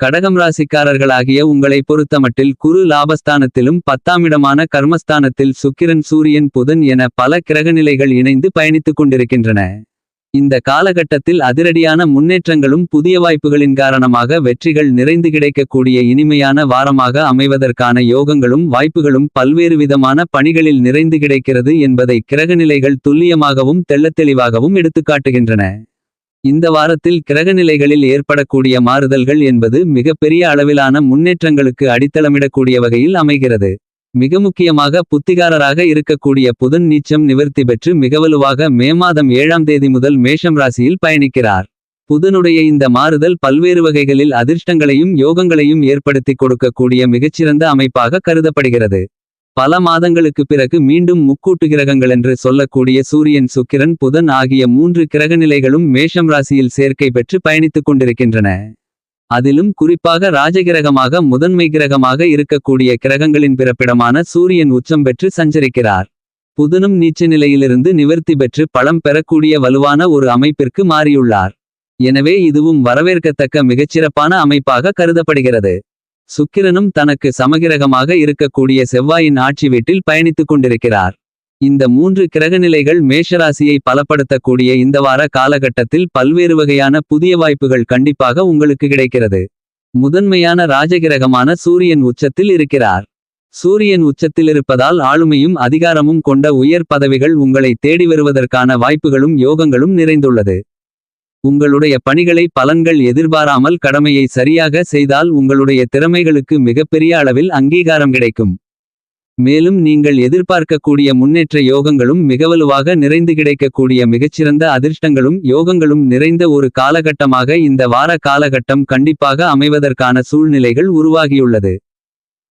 கடகம் ராசிக்காரர்களாகிய உங்களை பொறுத்தமட்டில் குரு லாபஸ்தானத்திலும் பத்தாமிடமான கர்மஸ்தானத்தில் சுக்கிரன் சூரியன் புதன் என பல கிரகநிலைகள் இணைந்து பயணித்துக் கொண்டிருக்கின்றன. இந்த காலகட்டத்தில் அதிரடியான முன்னேற்றங்களும் புதிய வாய்ப்புகளின் காரணமாக வெற்றிகள் நிறைந்து கிடைக்கக்கூடிய இனிமையான வாரமாக அமைவதற்கான யோகங்களும் வாய்ப்புகளும் பல்வேறு விதமான பணிகளில் நிறைந்து கிடைக்கிறது என்பதை கிரகநிலைகள் துல்லியமாகவும் தெள்ளத்தெளிவாகவும் எடுத்துக்காட்டுகின்றன இந்த வாரத்தில் கிரகநிலைகளில் ஏற்படக்கூடிய மாறுதல்கள் என்பது மிகப்பெரிய அளவிலான முன்னேற்றங்களுக்கு அடித்தளமிடக்கூடிய வகையில் அமைகிறது. மிக முக்கியமாக புத்திகாரராக இருக்கக்கூடிய புதன் நீச்சம் நிவர்த்தி பெற்று மிகவலுவாக மே மாதம் ஏழாம் தேதி முதல் மேஷம் ராசியில் பயணிக்கிறார். புதனுடைய இந்த மாறுதல் பல்வேறு வகைகளில் அதிர்ஷ்டங்களையும் யோகங்களையும் ஏற்படுத்தி கொடுக்கக்கூடிய மிகச்சிறந்த அமைப்பாக கருதப்படுகிறது. பல மாதங்களுக்கு பிறகு மீண்டும் முக்கூட்டு கிரகங்கள் என்று சொல்லக்கூடிய சூரியன் சுக்கிரன் புதன் ஆகிய மூன்று கிரகநிலைகளும் மேஷம் ராசியில் சேர்க்கை பெற்று பயணித்துக் கொண்டிருக்கின்றன. அதிலும் குறிப்பாக ராஜகிரகமாக முதன்மை கிரகமாக இருக்கக்கூடிய கிரகங்களின் பிறப்பிடமான சூரியன் உச்சம் பெற்று சஞ்சரிக்கிறார். புதனும் நீச்ச நிலையிலிருந்து நிவர்த்தி பெற்று பலம் பெறக்கூடிய வலுவான ஒரு அமைப்பிற்கு மாறியுள்ளார். எனவே இதுவும் வரவேற்கத்தக்க மிகச்சிறப்பான அமைப்பாக கருதப்படுகிறது. சுக்கிரனும் தனக்கு சமகிரகமாக இருக்கக்கூடிய செவ்வாயின் ஆட்சி வீட்டில் பயணித்துக் கொண்டிருக்கிறார். இந்த மூன்று கிரகநிலைகள் மேஷராசியை பலப்படுத்தக்கூடிய இந்த வார காலகட்டத்தில் பல்வேறு வகையான புதிய வாய்ப்புகள் கண்டிப்பாக உங்களுக்கு கிடைக்கிறது. முதன்மையான ராஜகிரகமான சூரியன் உச்சத்தில் இருக்கிறார். சூரியன் உச்சத்தில் இருப்பதால் ஆளுமையும் அதிகாரமும் கொண்ட உயர் பதவிகள் உங்களை தேடி வருவதற்கான வாய்ப்புகளும் யோகங்களும் நிறைந்துள்ளது. உங்களுடைய பணிகளை பலன்கள் எதிர்பாராமல் கடமையை சரியாக செய்தால் உங்களுடைய திறமைகளுக்கு மிகப்பெரிய அளவில் அங்கீகாரம் கிடைக்கும். மேலும் நீங்கள் எதிர்பார்க்கக்கூடிய முன்னேற்ற யோகங்களும் மிகவலுவாக நிறைந்து கிடைக்கக்கூடிய மிகச்சிறந்த அதிர்ஷ்டங்களும் யோகங்களும் நிறைந்த ஒரு காலகட்டமாக இந்த வார காலகட்டம் கண்டிப்பாக அமைவதற்கான சூழ்நிலைகள் உருவாகியுள்ளது.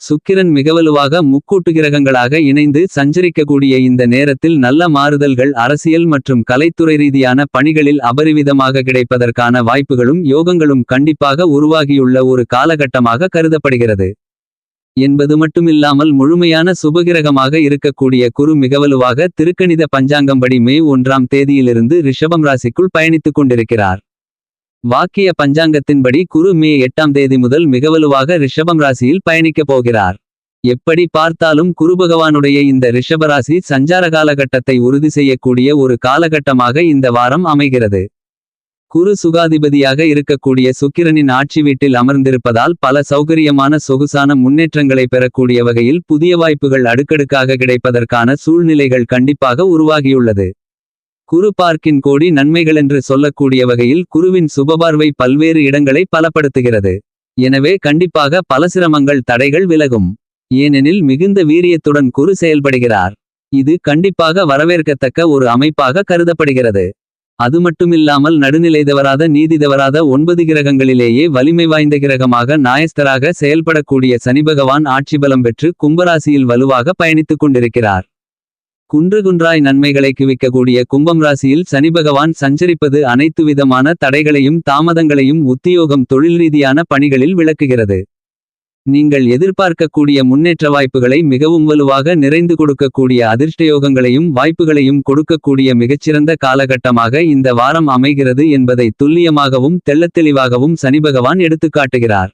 சுக்கிரன் மிகவலுவாக முக்கூட்டு கிரகங்களாக இணைந்து சஞ்சரிக்கக்கூடிய இந்த நேரத்தில் நல்ல மாறுதல்கள் அரசியல் மற்றும் கலைத்துறை ரீதியான பணிகளில் அபரிவிதமாக கிடைப்பதற்கான வாய்ப்புகளும் யோகங்களும் கண்டிப்பாக உருவாகியுள்ள ஒரு காலகட்டமாக கருதப்படுகிறது. என்பது மட்டுமில்லாமல் முழுமையான சுபகிரகமாக இருக்கக்கூடிய குரு மிகவலுவாக திருக்கணித பஞ்சாங்கம்படி மே ஒன்றாம் தேதியிலிருந்து ரிஷபம் ராசிக்குள் பயணித்துக் கொண்டிருக்கிறார். வாக்கிய பஞ்சாங்கத்தின்படி குரு மே எட்டாம் தேதி முதல் மிகவலுவாக ரிஷபம் ராசியில் பயணிக்கப் போகிறார். எப்படி பார்த்தாலும் குரு பகவானுடைய இந்த ரிஷபராசி சஞ்சார காலகட்டத்தை உறுதி செய்யக்கூடிய ஒரு காலகட்டமாக இந்த வாரம் அமைகிறது. குரு சுகாதிபதியாக இருக்கக்கூடிய சுக்கிரனின் ஆட்சி வீட்டில் அமர்ந்திருப்பதால் பல சௌகரியமான சொகுசான முன்னேற்றங்களை பெறக்கூடிய வகையில் புதிய வாய்ப்புகள் அடுக்கடுக்காக கிடைப்பதற்கான சூழ்நிலைகள் கண்டிப்பாக உருவாகியுள்ளது. குரு பார்க்கின் கோடி நன்மைகளென்று சொல்லக்கூடிய வகையில் குருவின் சுபபார்வை பல்வேறு இடங்களை பலப்படுத்துகிறது. எனவே கண்டிப்பாக பல சிரமங்கள் தடைகள் விலகும். ஏனெனில் மிகுந்த வீரியத்துடன் குரு செயல்படுகிறார். இது கண்டிப்பாக வரவேற்கத்தக்க ஒரு அமைப்பாக கருதப்படுகிறது. அது மட்டுமில்லாமல் நடுநிலை தவறாத நீதி தவறாத ஒன்பது கிரகங்களிலேயே வலிமை வாய்ந்த கிரகமாக நாயஸ்தராக செயல்படக்கூடிய சனிபகவான் ஆட்சிபலம் பெற்று கும்பராசியில் வலுவாக பயணித்துக் கொண்டிருக்கிறார். குன்று குன்றாய் நன்மைகளை குவிக்கக்கூடிய கும்பம் ராசியில் சனிபகவான் சஞ்சரிப்பது அனைத்து விதமான தடைகளையும் தாமதங்களையும் உத்தியோகம் தொழில் ரீதியான பணிகளில் விளக்குகிறது. நீங்கள் எதிர்பார்க்கக்கூடிய முன்னேற்ற வாய்ப்புகளை மிகவும் வலுவாக நிறைந்து கொடுக்கக்கூடிய அதிர்ஷ்டயோகங்களையும் வாய்ப்புகளையும் கொடுக்கக்கூடிய மிகச்சிறந்த காலகட்டமாக இந்த வாரம் அமைகிறது என்பதை துல்லியமாகவும் தெள்ளத்தெளிவாகவும் சனிபகவான் எடுத்துக்காட்டுகிறார்.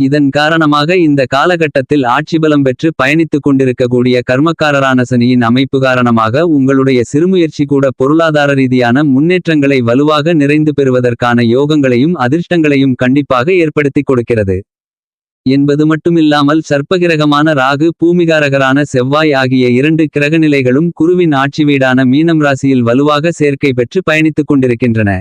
இதன் காரணமாக இந்த காலகட்டத்தில் ஆட்சிபலம் பெற்று பயணித்துக் கொண்டிருக்கக்கூடிய கர்மக்காரரான சனியின் அமைப்பு காரணமாக உங்களுடைய சிறுமுயற்சி கூட பொருளாதார ரீதியான முன்னேற்றங்களை வலுவாக நிறைந்து பெறுவதற்கான யோகங்களையும் அதிர்ஷ்டங்களையும் கண்டிப்பாக ஏற்படுத்திக் கொடுக்கிறது. என்பது மட்டுமில்லாமல் சர்ப்பகிரகமான ராகு பூமிகாரகரான செவ்வாய் ஆகிய இரண்டு கிரகநிலைகளும் குருவின் ஆட்சி வீடான மீனம் ராசியில் வலுவாக சேர்க்கை பெற்று பயணித்துக் கொண்டிருக்கின்றன.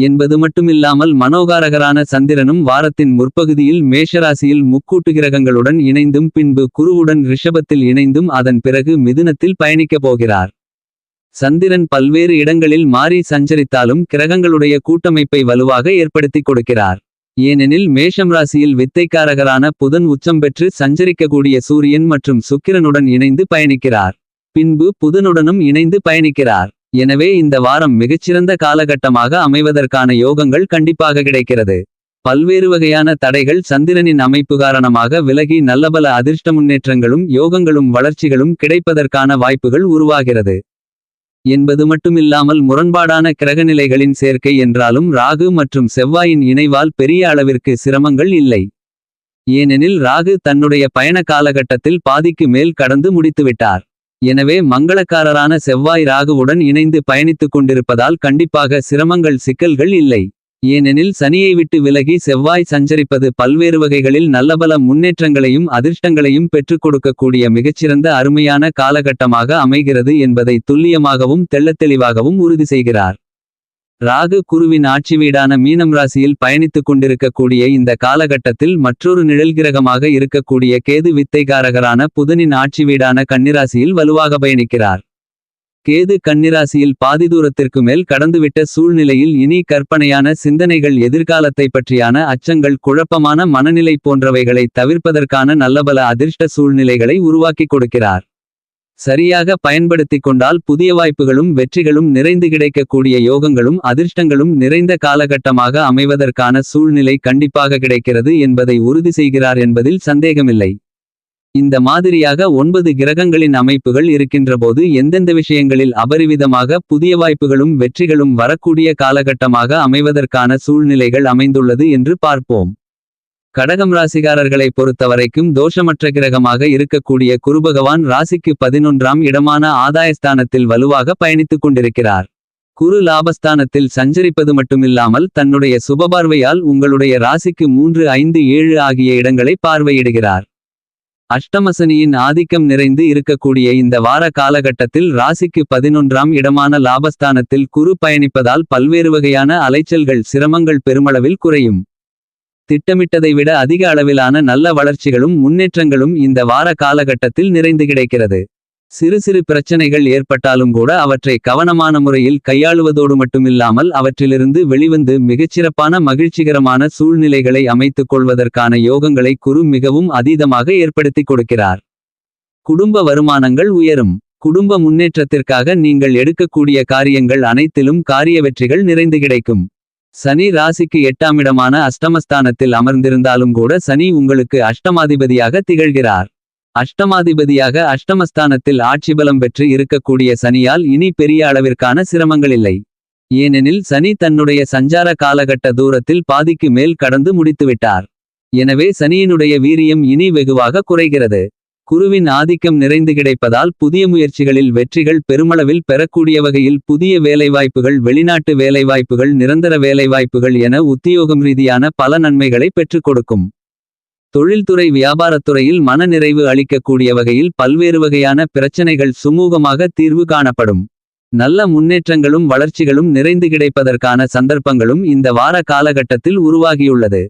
என்பது மட்டுமில்லாமல் மனோகாரகரான சந்திரனும் வாரத்தின் முற்பகுதியில் மேஷராசியில் முக்கூட்டு கிரகங்களுடன் இணைந்தும் பின்பு குருவுடன் ரிஷபத்தில் இணைந்தும் அதன் பிறகு மிதுனத்தில் பயணிக்கப் போகிறார். சந்திரன் பல்வேறு இடங்களில் மாறி சஞ்சரித்தாலும் கிரகங்களுடைய கூட்டமைப்பை வலுவாக ஏற்படுத்திக் கொடுக்கிறார். ஏனெனில் மேஷம் ராசியில் வித்தைக்காரகரான புதன் உச்சம் பெற்று சஞ்சரிக்கக்கூடிய சூரியன் மற்றும் சுக்கிரனுடன் இணைந்து பயணிக்கிறார். பின்பு புதனுடனும் இணைந்து பயணிக்கிறார். எனவே இந்த வாரம் மிகச்சிறந்த காலகட்டமாக அமைவதற்கான யோகங்கள் கண்டிப்பாக கிடைக்கிறது. பல்வேறு வகையான தடைகள் சந்திரனின் அமைப்பு காரணமாக விலகி நல்லபல அதிர்ஷ்ட முன்னேற்றங்களும் யோகங்களும் வளர்ச்சிகளும் கிடைப்பதற்கான வாய்ப்புகள் உருவாகிறது. என்பது மட்டுமில்லாமல் முரண்பாடான கிரகநிலைகளின் சேர்க்கை என்றாலும் ராகு மற்றும் செவ்வாயின் இணைவால் பெரிய அளவிற்கு சிரமங்கள் இல்லை. ஏனெனில் ராகு தன்னுடைய பயண காலகட்டத்தில் பாதிக்கு மேல் கடந்து முடித்துவிட்டார். எனவே மங்களக்காரரான செவ்வாய் ராகுவுடன் இணைந்து பயணித்துக் கொண்டிருப்பதால் கண்டிப்பாக சிரமங்கள் சிக்கல்கள் இல்லை. ஏனெனில் சனியை விட்டு விலகி செவ்வாய் சஞ்சரிப்பது பல்வேறு வகைகளில் நல்லபல முன்னேற்றங்களையும் அதிர்ஷ்டங்களையும் பெற்றுக் கொடுக்கக்கூடிய மிகச்சிறந்த அருமையான காலகட்டமாக அமைகிறது என்பதை துல்லியமாகவும் தெள்ளத்தெளிவாகவும் உறுதி செய்கிறார். ராகு குருவின் ஆட்சி வீடான மீனம் ராசியில் பயணித்துக் கொண்டிருக்கக்கூடிய இந்த காலகட்டத்தில் மற்றொரு நிழல் கிரகமாக இருக்கக்கூடிய கேது வித்தைகாரகரான புதனின் ஆட்சி வீடான கன்னிராசியில் வலுவாக பயணிக்கிறார். கேது கன்னிராசியில் பாதி தூரத்திற்கு மேல் கடந்துவிட்ட சூழ்நிலையில் இனி கற்பனையான சிந்தனைகள் எதிர்காலத்தை பற்றியான அச்சங்கள் குழப்பமான மனநிலை போன்றவைகளை தவிர்ப்பதற்கான நல்லபல அதிர்ஷ்ட சூழ்நிலைகளை உருவாக்கிக் கொடுக்கிறார். சரியாக பயன்படுத்திக் கொண்டால் புதிய வாய்ப்புகளும் வெற்றிகளும் நிறைந்து கிடைக்கக்கூடிய யோகங்களும் அதிர்ஷ்டங்களும் நிறைந்த காலகட்டமாக அமைவதற்கான சூழ்நிலை கண்டிப்பாக கிடைக்கிறது என்பதை உறுதி செய்கிறார் என்பதில் சந்தேகமில்லை. இந்த மாதிரியாக ஒன்பது கிரகங்களின் அமைப்புகள் இருக்கின்றபோது எந்தெந்த விஷயங்களில் அபரிவிதமாக புதிய வாய்ப்புகளும் வெற்றிகளும் வரக்கூடிய காலகட்டமாக அமைவதற்கான சூழ்நிலைகள் அமைந்துள்ளது என்று பார்ப்போம். கடகம் ராசிகாரர்களை பொறுத்தவரைக்கும் தோஷமற்ற கிரகமாக இருக்கக்கூடிய குருபகவான் ராசிக்கு பதினொன்றாம் இடமான ஆதாயஸ்தானத்தில் வலுவாக பயணித்துக் கொண்டிருக்கிறார். குரு லாபஸ்தானத்தில் சஞ்சரிப்பது மட்டுமில்லாமல் தன்னுடைய சுபபார்வையால் உங்களுடைய ராசிக்கு மூன்று ஐந்து ஏழு ஆகிய இடங்களை பார்வையிடுகிறார். அஷ்டமசனியின் ஆதிக்கம் நிறைந்து இருக்கக்கூடிய இந்த வார காலகட்டத்தில் ராசிக்கு பதினொன்றாம் இடமான லாபஸ்தானத்தில் குரு பயணிப்பதால் பல்வேறு வகையான அலைச்சல்கள் சிரமங்கள் பெருமளவில் குறையும். திட்டமிட்டதை விட அதிக அளவிலான நல்ல வளர்ச்சிகளும் முன்னேற்றங்களும் இந்த வார காலகட்டத்தில் நிறைந்து கிடைக்கிறது. சிறு சிறு பிரச்சனைகள் ஏற்பட்டாலும் கூட அவற்றை கவனமான முறையில் கையாளுவதோடு மட்டுமில்லாமல் அவற்றிலிருந்து வெளிவந்து மிகச்சிறப்பான மகிழ்ச்சிகரமான சூழ்நிலைகளை அமைத்துக் கொள்வதற்கான யோகங்களை குரு மிகவும் அதீதமாக ஏற்படுத்திக் கொடுக்கிறார். குடும்ப வருமானங்கள் உயரும். குடும்ப முன்னேற்றத்திற்காக நீங்கள் எடுக்கக்கூடிய காரியங்கள் அனைத்திலும் காரிய வெற்றிகள் நிறைந்து கிடைக்கும். சனி ராசிக்கு எட்டாமிடமான அஷ்டமஸ்தானத்தில் அமர்ந்திருந்தாலும் கூட சனி உங்களுக்கு அஷ்டமாதிபதியாக திகழ்கிறார். அஷ்டமாதிபதியாக அஷ்டமஸ்தானத்தில் ஆட்சி பலம் பெற்று இருக்கக்கூடிய சனியால் இனி பெரிய அளவிற்கான சிரமங்களில்லை. ஏனெனில் சனி தன்னுடைய சஞ்சார காலகட்ட தூரத்தில் பாதிக்கு மேல் கடந்து முடித்துவிட்டார். எனவே சனியினுடைய வீரியம் இனி வெகுவாக குறைகிறது. குருவின் ஆதிக்கம் நிறைந்து கிடைப்பதால் புதிய முயற்சிகளில் வெற்றிகள் பெருமளவில் பெறக்கூடிய வகையில் புதிய வேலைவாய்ப்புகள் வெளிநாட்டு வேலைவாய்ப்புகள் நிரந்தர வேலைவாய்ப்புகள் என உத்தியோகம் ரீதியான பல நன்மைகளை பெற்றுக் கொடுக்கும். தொழில்துறை வியாபாரத்துறையில் மனநிறைவு அளிக்கக்கூடிய வகையில் பல்வேறு வகையான பிரச்சனைகள் சுமூகமாக தீர்வு காணப்படும். நல்ல முன்னேற்றங்களும் வளர்ச்சிகளும் நிறைந்து கிடைப்பதற்கான சந்தர்ப்பங்களும் இந்த வார காலகட்டத்தில் உருவாகியுள்ளது.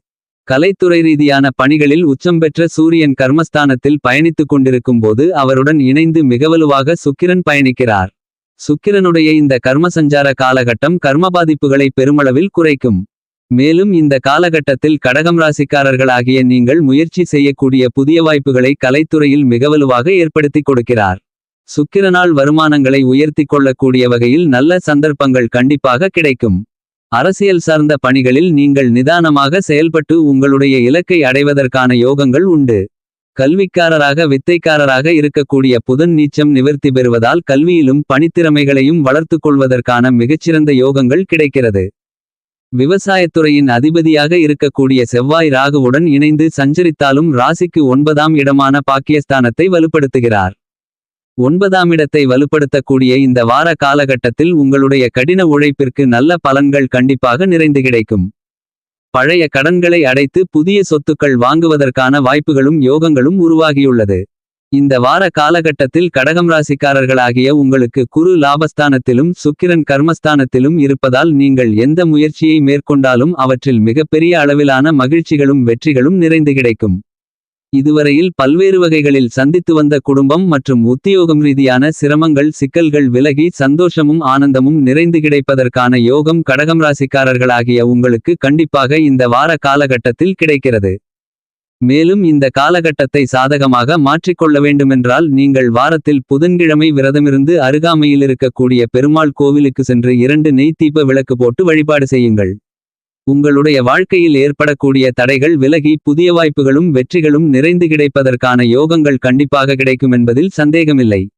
கலைத்துறை ரீதியான பணிகளில் உச்சம் பெற்ற சூரியன் கர்மஸ்தானத்தில் பயணித்துக் கொண்டிருக்கும் போது அவருடன் இணைந்து மிகவலுவாக சுக்கிரன் பயணிக்கிறார். சுக்கிரனுடைய இந்த கர்மசஞ்சார காலகட்டம் கர்ம பாதிப்புகளை பெருமளவில் குறைக்கும். மேலும் இந்த காலகட்டத்தில் கடகம் ராசிக்காரர்களாகிய நீங்கள் முயற்சி செய்யக்கூடிய புதிய வாய்ப்புகளை கலைத்துறையில் மிகவலுவாக ஏற்படுத்திக் கொடுக்கிறார். சுக்கிரனால் வருமானங்களை உயர்த்தி கொள்ளக்கூடிய வகையில் நல்ல சந்தர்ப்பங்கள் கண்டிப்பாக கிடைக்கும். அரசியல் சார்ந்த பணிகளில் நீங்கள் நிதானமாக செயல்பட்டு உங்களுடைய இலக்கை அடைவதற்கான யோகங்கள் உண்டு. கல்விக்காரராக வித்தைக்காரராக இருக்கக்கூடிய புதன் நீச்சம் நிவர்த்தி பெறுவதால் கல்வியிலும் பணித்திறமைகளையும் வளர்த்து கொள்வதற்கான மிகச்சிறந்த யோகங்கள் கிடைக்கிறது. விவசாயத்துறையின் அதிபதியாக இருக்கக்கூடிய செவ்வாய் ராகுவுடன் இணைந்து சஞ்சரித்தாலும் ராசிக்கு ஒன்பதாம் இடமான பாக்கியஸ்தானத்தை வலுப்படுத்துகிறார். ஒன்பதாம் இடத்தை வலுப்படுத்தக்கூடிய இந்த வார காலகட்டத்தில் உங்களுடைய கடின உழைப்பிற்கு நல்ல பலன்கள் கண்டிப்பாக நிறைந்து கிடைக்கும். பழைய கடன்களை அடைத்து புதிய சொத்துக்கள் வாங்குவதற்கான வாய்ப்புகளும் யோகங்களும் உருவாகியுள்ளது. இந்த வார காலகட்டத்தில் கடகம் ராசிக்காரர்களாகிய உங்களுக்கு குரு லாபஸ்தானத்திலும் சுக்கிரன் கர்மஸ்தானத்திலும் இருப்பதால் நீங்கள் எந்த முயற்சியை மேற்கொண்டாலும் அவற்றில் மிகப்பெரிய அளவிலான மகிழ்ச்சிகளும் வெற்றிகளும் நிறைந்து கிடைக்கும். இதுவரையில் பல்வேறு வகைகளில் சந்தித்து வந்த குடும்பம் மற்றும் உத்தியோகம் ரீதியான சிரமங்கள் சிக்கல்கள் விலகி சந்தோஷமும் ஆனந்தமும் நிறைந்து கிடைப்பதற்கான யோகம் கடகம் ராசிக்காரர்களாகிய உங்களுக்கு கண்டிப்பாக இந்த வார காலகட்டத்தில் கிடைக்கிறது. மேலும் இந்த காலகட்டத்தை சாதகமாக மாற்றிக்கொள்ள வேண்டுமென்றால் நீங்கள் வாரத்தில் புதன்கிழமை விரதமிருந்து அருகாமையில் இருக்கக்கூடிய பெருமாள் கோவிலுக்கு சென்று இரண்டு நெய் தீப விளக்கு போட்டு வழிபாடு செய்யுங்கள். உங்களுடைய வாழ்க்கையில் ஏற்படக்கூடிய தடைகள் விலகி புதிய வாய்ப்புகளும் வெற்றிகளும் நிறைந்து கிடைப்பதற்கான யோகங்கள் கண்டிப்பாக கிடைக்கும் என்பதில் சந்தேகமில்லை.